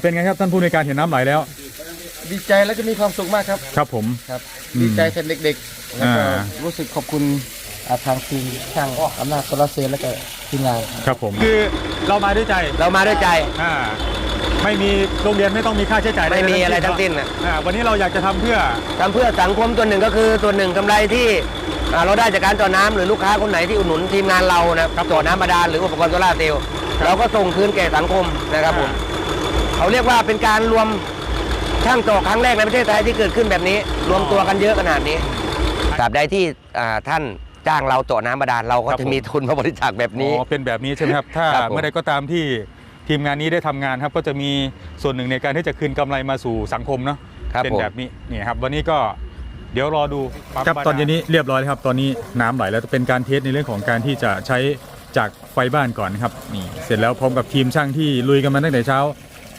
เป็นไงครับท่านผู้ในวยการเห็นน้ำไหลแล้ว ดีใจแล้วก็มีความสุขมากครับ ครับผม ครับอืมดีใจแทนเด็กๆ แล้วก็อ่า รู้สึกขอบคุณอ่าทางทีมช่างอำนาจโซลาร์เซลล์แล้วก็ทีมงาน ครับผม คือเรามาด้วยใจเรามาด้วยใจ อ่าไม่มีโรงเรียนไม่ต้องมีค่าใช้จ่ายไม่มีอะไรทั้งสิ้นเนน่ะอะอ่าวันนี้เราอยากจะทำเพื่อ ทำเพื่อสังคมตัวหนึ่งก็คือตัวหนึ่งกำไรที่อ่าเราได้จากการเจาะน้ำหรือลูกค้าคนไหนที่อุดหนุนทีมงานเรานะครับเจาะน้ำบาดาลหรืออุปกรณ์โซลาร์เซลล์เราก็ส่งคืนแก่สังคมนะครับผม เขาเรียกว่าเป็นการรวมช่างเจาะครั้งแรกในประเทศไทยที่เกิดขึ้นแบบนี้ รวมตัวกันเยอะขนาดนี้ตราบใดที่อ่าท่านจ้างเราเจาะน้ำบาดาลเราก็ครับจะผม มีทุนมาบริจาคแบบนี้ อ๋อเป็นแบบนี้ใช่ไหมครับ ถ้าครับผม เมื่อใดก็ตามที่ทีมงานนี้ได้ทำงานครับ ก็จะมีส่วนหนึ่งในการที่จะคืนกำไรมาสู่สังคมเนาะครับเป็นผม แบบนี้นี่ครับ วันนี้ก็เดี๋ยวรอดูครับครับบาดาล ตอนนี้เรียบร้อยแล้วครับ ตอนนี้น้ำไหลแล้วเป็นการเทสในเรื่องของการที่จะใช้จากไฟบ้านก่อนนะครับนี่เสร็จแล้วพร้อมกับทีมช่างที่ลุยกันมาตั้งแต่เช้า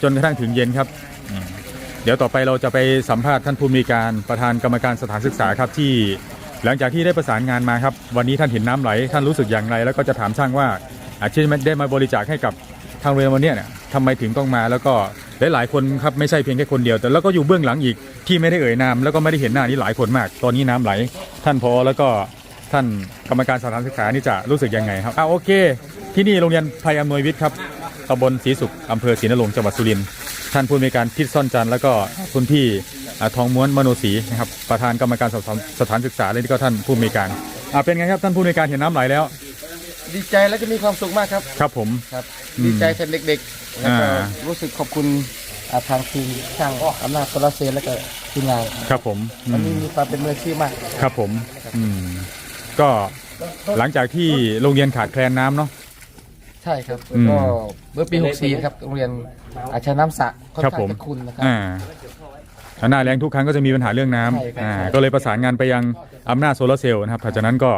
จนกระทั่งถึงเย็นครับ เดี๋ยวต่อไปเราจะไปสัมภาษณ์ท่านผู้มีการประธานกรรมการสถานศึกษาครับที่ หลังจากที่ได้ประสานงานมาครับ วันนี้ท่านเห็นน้ำไหล ท่านรู้สึกอย่างไร แล้วก็จะถามช่างว่า อาชีพได้มาบริจาคให้กับทางเรียนวันนี้เนี่ยทำไมถึงต้องมาแล้วก็หลายๆคนครับไม่ใช่เพียงแค่คนเดียว แต่แล้วก็อยู่เบื้องหลังอีกที่ไม่ได้เอ่ยนามแล้วก็ไม่ได้เห็นหน้านี้หลายคนมาก ตอนนี้น้ำไหล ท่านพอแล้วก็ท่านกรรมการสถานศึกษานี่จะรู้สึกยังไงครับอ่าโอเค ที่นี่โรงเรียนไทยอำนวยวิทย์ครับ ตำบลศรีสุขอำเภอศรีนรงค์จังหวัดสุรินทร์ท่านผู้อำนวยการทิศซ่อนจันทร์แล้วก็คุณพี่อ่าทองม้วนมโนศรีนะครับประธานกรรมการสถานสถานศึกษาและนี่ก็ท่านผู้อำนวยการอ่าเป็นไงครับท่านผู้อำนวยการเห็นน้ำไหลแล้ว ดีใจแล้วก็มีความสุขมากครับ ครับผมครับอืมดีใจแทนเด็กๆแล้วก็อ่ารู้สึกขอบคุณอ่าทางทีมช่างอำนาจโซลาร์เซลล์แล้วก็ทีมงานครับผมอืวันมนี้มีความเป็นมืออาชีพมากครับผมอืมก็หลังจากที่โรงเรียนขาดแคลนน้ำเนาะ ใช่ครับอืมก็เมื่อปี 64 ครับโรงเรียนอาชาน้ำสระค่อนครับข้าผงม จะคุณนะครับ อ่าหน้าแรงทุกครั้งก็จะมีปัญหาเรื่องน้ใช่ครับำอ่าก็เลยประสานงานไปยังอำนาจโซลาร์เซลล์นะครับหลังจากนั้นก็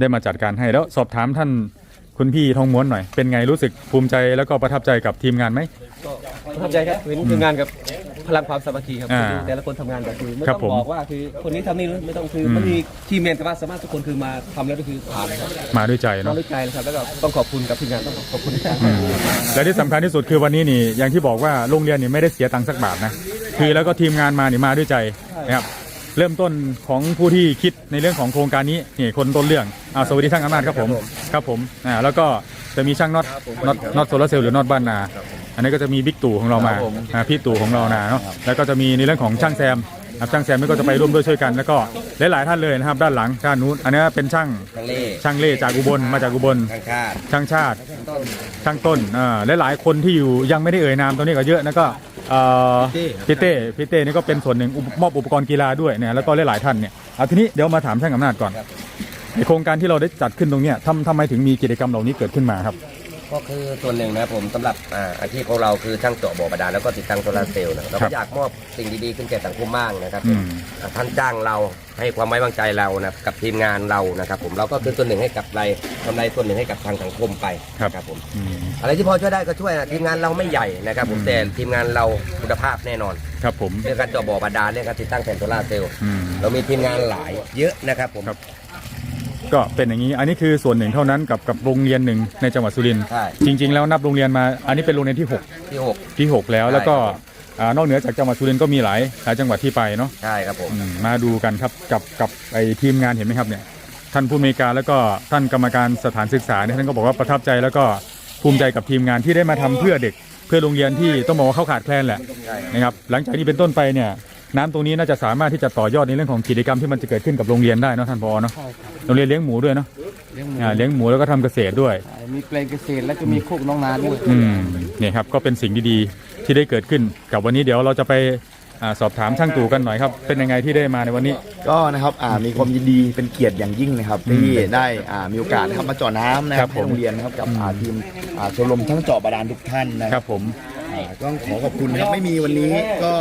ได้มาจัดการให้แล้วสอบถามท่านคุณพี่ทองม้วนหน่อย เป็นไงรู้สึกภูมิใจแล้วก็ประทับใจกับทีมงานไหม ประทับใจครับเห็นคืองานกับ พลังความสามัคคีครับอ่าคือแต่ละคนทำงานแบบคือไม่ครัต้บองผมบอกว่าคือคนนี้ทำนี่ไม่ต้องคืออืมมันมีทีมเมนแต่ว่าสามารถทุกคนคือมาทำแล้วก็คือผ่านครับมาด้วยใจต้อเนาะ งด้วยใจนะครับแล้วก็ต้องขอบคุณกับทีมงานต้องขอบคุณที่อืมและที่สำคัญที่สุดคือวันนี้นี่อย่างที่บอกว่าโรงเรียนนี่ไม่ได้เสียตังค์สักบาทนะคือแล้วก็ทีมงานมานี่มาด้วยใจนะครับเริ่มต้นของผู้ที่คิดในเรื่องของโครงการนี้นี่คนต้นเรื่องอ่าสวัสดีช่างอำนาจครับผมครับผมอ่าแล้วก็จะมีช่างน็อตน็อตน็อตโซลาร์เซลล์หรือน็อตบ้านนา อันนี้ก็จะมีบิ๊กตู่ของเรามาอ่าพี่ตู่ของเรานาเนาะแล้วก็จะมีในเรื่องของช่างแซมครับช่างแซมนี่ก็จะไปร่วมด้วยช่วยกัน แล้วก็หลายๆท่านเลยนะครับ ด้านหลังด้านนู้น อันนี้เป็นช่างทางเล่ช่างเล่จากอุบลมาจากอุบลทางชาติช่างชาติช่างต้นอ่าและหลายคนที่อยู่ยังไม่ได้เอ่ยนามตัวนี้ก็เยอะนะก็เอ่อพี่เต้พี่เต้นี่ก็เป็นส่วนหนึ่งอุปมอบอุปกรณ์กีฬาด้วยเนี่ยแล้วก็หลายๆท่านเนี่ยเอาทีนี้เดี๋ยวมาถามช่างอำนาจก่อนในโครงการที่เราได้จัดขึ้นตรงเนี้ยทำทำไมถึงมีกิจกรรมเหล่านี้เกิดขึ้นมาครับ ก็คือส่วนหนึ่งนะครับผมสำหรับอ่าอาชีพของเราคือช่างเจาะบ่อบาดาลแล้วก็ติดตั้งโซลาร์เซลล์นะครับเราครัก็บอยากมอบสิ่งดีๆขึ้นแก่สังคมบ้างนะครับอืมอ่าท่านจ้างเราให้ความไว้วางใจเรานะกับทีมงานเรานะครับผมเราก็คือส่วนหนึ่งให้กับรายกำไรส่วนหนึ่งให้กับทางสังคมไปครับครับผม อืม อะไรที่พอช่วยได้ก็ช่วยนะทีมงานเราไม่ใหญ่นะครับผมอืม แต่ทีมงานเราคุณภาพแน่นอนครับผม เรื่องการเจาะบ่อบาดาลเรื่องการติดตั้งแผ่นโซลาร์เซลล์อืม เรามีทีมงานหลายเยอะนะครับผมครับ ก็เป็นอย่างนี้ อันนี้คือส่วนหนึ่งเท่านั้นกับกับโรงเรียนหนึ่งในจังหวัดสุรินทร์ใช่ จริง ๆ แล้วนับโรงเรียนมา อันนี้เป็นโรงเรียนที่ ที่หก 6 ที่ 6 แล้วใช่แล้วก็ครับ อ่านอกเหนือจากจังหวัดสุรินทร์ก็มีหลายหลายจังหวัดที่ไปเนาะ ใช่ครับผม อืมมาดูกันครับกับกับไอทีมงานเห็นไหมครับเนี่ยท่านผู้อำนวยการแล้วก็ท่านกรรมการสถานศึกษาเนี่ยท่านก็บอกว่าประทับใจแล้วก็ภูมิใจกับทีมงานที่ได้มาทำเพื่อเด็ก เพื่อโรงเรียนที่ต้องบอกว่าเขาขาดแคลนแหละใช่ นะครับหลังจากนี้เป็นต้นไปเนี่ย น้ำตรงนี้น่าจะสามารถที่จะต่อยอดในเรื่องของกิจกรรมที่มันจะเกิดขึ้นกับโรงเรียนได้เนาะท่านพอเนาะใช่ครับโรงเรียนเลี้ยงหมูด้วยเนาะเลี้ยงหมูอ่าเลี้ยงหมูแล้วก็ทำเกษตรด้วยใช่มีแปลงเกษตรแล้วก็มีโคกน้องนาด้วยอืมเนี่ยครับก็เป็นสิ่งดีๆที่ได้เกิดขึ้นกับวันนี้เดี๋ยวเราจะไปอาสอบถามช่างตู่กันหน่อยครับ เป็นยังไงที่ได้มาในวันนี้ ก็นะครับอ่ามีความยินดีเป็นเกียรติอย่างยิ่งนะครับอืมที่ได้อ่ามีโอกาสนะครับมาเจาะน้ำนะคครัรับบผมให้โรงเรียนนะครับกับอืมอ่าทีมอ่าชมรมทั้งเจาะบาดาลทุกท่านนะคครัรับบผมอ่าต้องขอขอบคุณนะครับไม่มีวันนี้ก็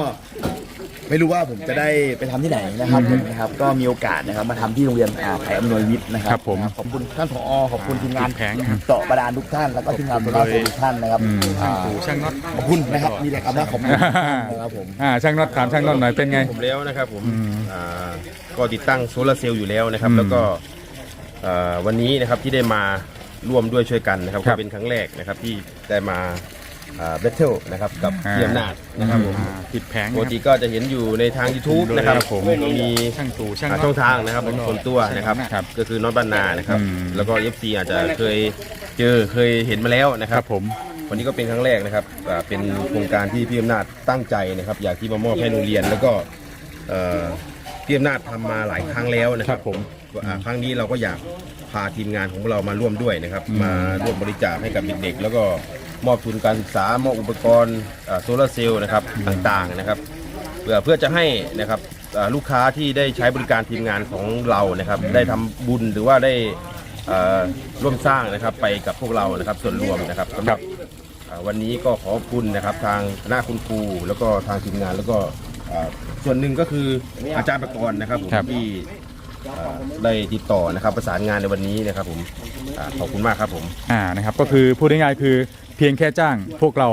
ไม่รู้ว่าผมจะได้ไปทำที่ไหนนะครับนะครับ ก็มีโอกาสนะครับมาทำที่โรงเรียนอ่าไผ่อำนวยวิทย์นะครัครับผมนะขอบคุณท่านผอขอบคุณทีมงานแผงครับเจาะบาดาลทุกท่านแล้วก็ทีมงานโซลาร์เซลล์ทุกท่านนะครับอืมอ่าช่างน็อต ขอบคุณนะครับมีแต่คำว่าขอบคุณนะครับผม อ่าช่างน็อตถามช่างน็อตหน่อยเป็นไง ผมแล้วนะครับผมอืมอ่าก็ติดตั้งโซลาร์เซลล์อยู่แล้วนะครับ อืมแล้วก็อ่าวันนี้นะครับที่ได้มาร่วมด้วยช่วยกันนะครับครัก็บเป็นครั้งแรกนะครับที่ได้มา เบทเทิลนะครับกับพี่อำนาจนะครับผมอ่าติดแผงปกติก็จะเห็นอยู่ในทาง YouTube นะครับครับผมก็มีช่างตู่ช่างอ่าช่องทางนะครับส่วนตัวนะครับครับก็คือน็อตบ้านนานะครับอืมแล้วก็ FC อาจจะเคยเจอเคยเห็นมาแล้วนะคครัรับบผมวันนี้ก็เป็นครั้งแรกนะครับอ่าเป็นโครงการที่พี่อำนาจตั้งใจนะครับ อยากที่มามอบให้โรงเรียนแล้วก็เอ่อพี่อำนาจทำมาหลายครั้งแล้วนะคครัรับบผมอ่าครั้งนี้เราก็อยากพาทีมงานของเรามาร่วมด้วยนะครับอืมมาร่วมบริจาคให้กับเด็กๆแล้วก็ มอบทุนการศึกษามอบอุปกรณ์โซลาร์เซลล์นะครับต่างๆนะครับเพื่อเพื่อจะให้นะครับอ่าลูกค้าที่ได้ใช้บริการทีมงานของเรานะครับ ได้ทำบุญหรือว่าได้เอ่อร่วมสร้างนะครับไปกับพวกเรานะครับส่วนรวมนะครับสำหรับอ่าวันนี้ก็ขอบคุณนะครับทางคณะคุณครูแล้วก็ทางทีมงานแล้วก็อ่าส่วนหนึ่งก็คืออาจารย์ประกรณ์นะครับผมครับที่อ่าได้ติดต่อนะครับประสานงานในวันนี้นะครับผมอ่าขอบคุณมากครับผมอ่านะครับก็คือพูดง่ายๆคือ เพียงแค่จ้างพวกเรา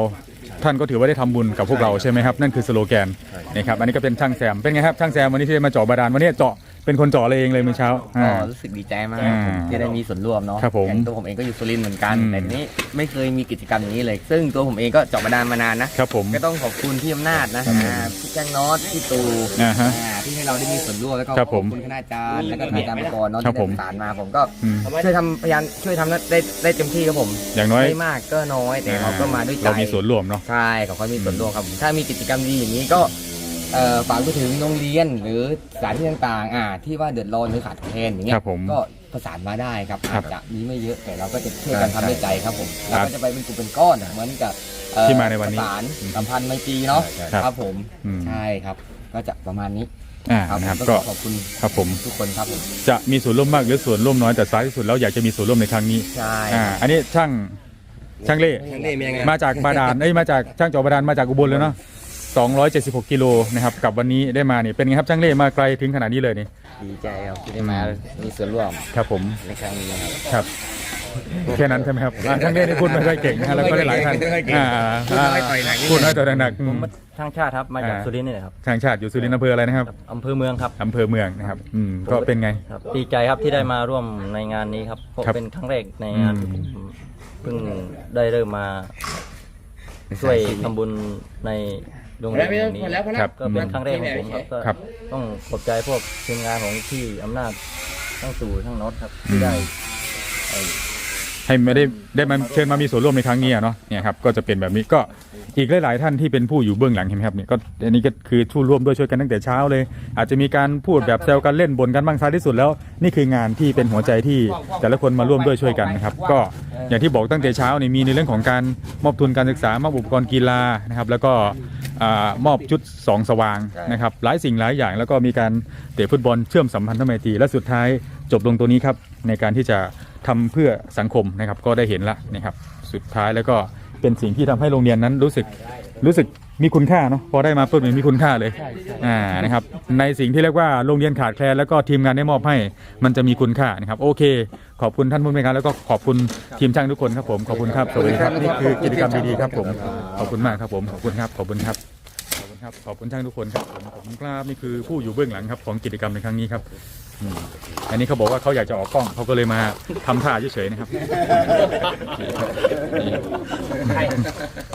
ท่านก็ถือว่าได้ทำบุญกับพวกเราใช่ไหมครับ นั่นคือสโลแกนนะครับอันนี้ก็เป็นช่างแซมเป็นไงครับช่างแซมวันนี้ที่มาเจาะบาดาลวันนี้เจาะ เป็นคนเจาะเลยเองเลยเมื่อเช้าก็อ่า รู้สึกดีใจมากอ่าครับผมที่ได้มีส่วนร่วมเนาะครับผมอย่างตัวผมเองก็อยู่สุรินทร์เหมือนกัน อืม แต่ทีนี้ไม่เคยมีกิจกรรมอย่างนี้เลย ซึ่งตัวผมเองก็เจาะบาดาลมานานนะ ครับผม ก็ต้องขอบคุณพี่อำนาจนะอ่าพี่แจ้งน็อตพี่ตูอ่าฮะอ่าที่ให้เราได้มีส่วนร่วมแล้วก็ครับขผอมบคุณคณาจารย์แล้วก็ทางอาจารย์ประกรณ์เนาะครัที่บผมได้ประสานมาผมก็อืมช่วยทำพยายามช่วยทำได้ได้เต็มที่ครับผมอย่างน้อยไม่มากก็น้อยแต่เราก็มาด้วยใจ เรามีส่วนร่วมเนาะ ใช่เขาก็มีส่วนร่วมครับผมถ้ามีกิจกรรมดีอย่างนี้ก็ เอ่อฝากไปถึงโรงเรียนหรือสถานที่ต่างๆอ่าที่ว่าเดือดร้อนหรือขาดแคลนอย่างเงี้ครัยบผมก็ประสานมาได้ครับครัอาบจจะมีไม่เยอะแต่เราก็จะช่วยกันทำด้วยใจครับผมครัเราบก็จะไปเป็นกลุ่มเป็นก้อนเหมือนกับเอ่อที่มาในวันนี้ประสานสัมพันธ์ไมตรีเนาะครับครับผมอืม ใช่ครับก็จะประมาณนี้อ่าครับนะครับก็ก็ขอขอบคุณครับผม ทุกคนครับผมจะมีส่วนร่วมมากหรือส่วนร่วมน้อยแต่ท้ายที่สุดแล้วอยากจะมีส่วนร่วมในครั้งนี้ใช่อ่าอันนี้ช่างช่างเล่ ช่างเล่มียังไง มาจากบาดาลเอ้ยมาจากช่างเจาะบาดาลมาจากอุบลเลยเนาะ 276 กิโลนะครับกับวันนี้ได้มานี่เป็นไงครับช่างเล่มาไกลถึงขนาดนี้เลยนี่ดีใจครับที่ได้มามีส่วนร่วมครับผมในครั้งนี้นะครับครับแค่นั้นใช่ไหมครับอ่าช่างเล่นี่พูดไม่ค่อยเก่งนะฮะแล้วก็ได้หลายท่านอ่าอ่าพูดน้อยต่อยหนักอืมทางชาติครับมาจากอ่าสุรินทร์นี่แหละครับทางชาติอยู่สุรินทร์อำเภออะไรนะครับอำเภอเมืองครับอำเภอเมืองนะครับอืมก็เป็นไงครับดีใจครับที่ได้มาร่วมในงานนี้ครับเพราะครับเป็นครั้งแรกในงานอืมที่ผมเพิ่งได้เริ่มมาช่วยทำบุญใน โรงเรียนแห่งนี้ครับก็เป็นครั้งแรกของผมครับก็ครับ ต้องขอบใจพวกทีมงานของที่อำนาจทั้งตู่ทั้งน็อตครับที่ได้ไอ้ ให้ไม่ได้ได้มาเชิญมามีส่วนร่วมในครั้งนี้อะเนาะเนี่ยครับก็จะเป็นแบบนี้ก็อีกหลายๆท่านที่เป็นผู้อยู่เบื้องหลังเห็นไหมครับเนี่ยก็อันนี้ก็คือผู้ร่วมด้วยช่วยกันตั้งแต่เช้าเลย อาจจะมีการพูดแบบแซวกันเล่นบ่นกันบ้างท้ายที่สุดแล้ว นี่คืองานที่เป็นหัวใจที่แต่ละคนมาร่วมด้วยช่วยกันนะครับก็อย่างที่บอกตั้งแต่เช้านี่มีในเรื่องของการมอบทุนการศึกษามอบอุปกรณ์กีฬานะครับแล้วก็ อ่ามอบชุดสองสว่างนะครับหลายสิ่งหลายอย่างแล้วก็มีการเตะฟุตบอลเชื่อมสัมพันธไมตรีและสุดท้ายจบลงตัวนี้ครับในการที่จะทำเพื่อสังคมนะครับก็ได้เห็นละนะครับสุดท้ายแล้วก็เป็นสิ่งที่ทำให้โรงเรียนนั้นรู้สึก รู้สึกมีคุณค่าเนาะพอได้มาปุ๊บมันมีคุณค่าเลยอ่านะครับในสิ่งที่เรียกว่าโรงเรียนขาดแคลนแล้วก็ทีมงานได้มอบให้ มันจะมีคุณค่านะครับโอเค ขอบคุณท่านผู้บริการแล้วก็ขอบคุณทีมช่างทุกคนครับผมขอบคุณครับสวัสดีครับนี่คือกิจกรรมดีๆครับผมขอบคุณมากครับผมขอบคุณครับขอบคุณครับขอบคุณครับขอบคุณช่างทุกคนครับผมขอบคุณครับนี่คือผู้อยู่เบื้องหลังครับของกิจกรรมในครั้งนี้ครับอืมอันนี้เขาบอกว่าเขาอยากจะออกกล้องเขาก็เลยมาทำท่าเฉยๆนะครับนี่